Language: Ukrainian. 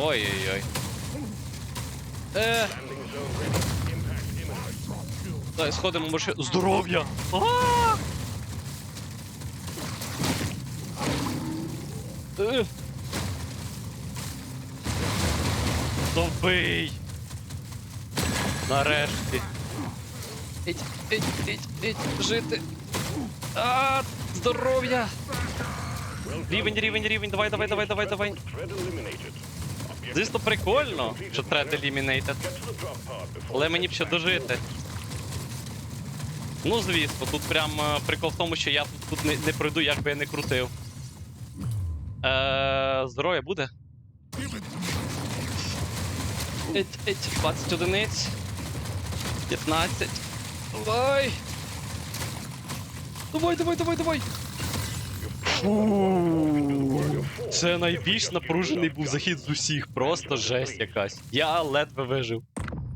Ой-ой-ой. Е. Дай сходимо, може. Здоров'я! А! Е. Добий! Нарешті. Іть, іть, іть, іть, жити. А, здоров'я! Рівень, рівень, рівень, давай, давай, давай, давай, давай. Звісно, прикольно, що тред елімінейтед. Але мені б ще дожити. Ну, звісно, тут прям е, прикол в тому, що я тут, тут не, не пройду, як би я не крутив. Е, здоров'я буде? Еть, еть, 20 одиниць. 15. Давай! Давай, давай, давай, давай! Фу. Це найбільш напружений був захід з усіх, просто жесть якась. Я ледве вижив.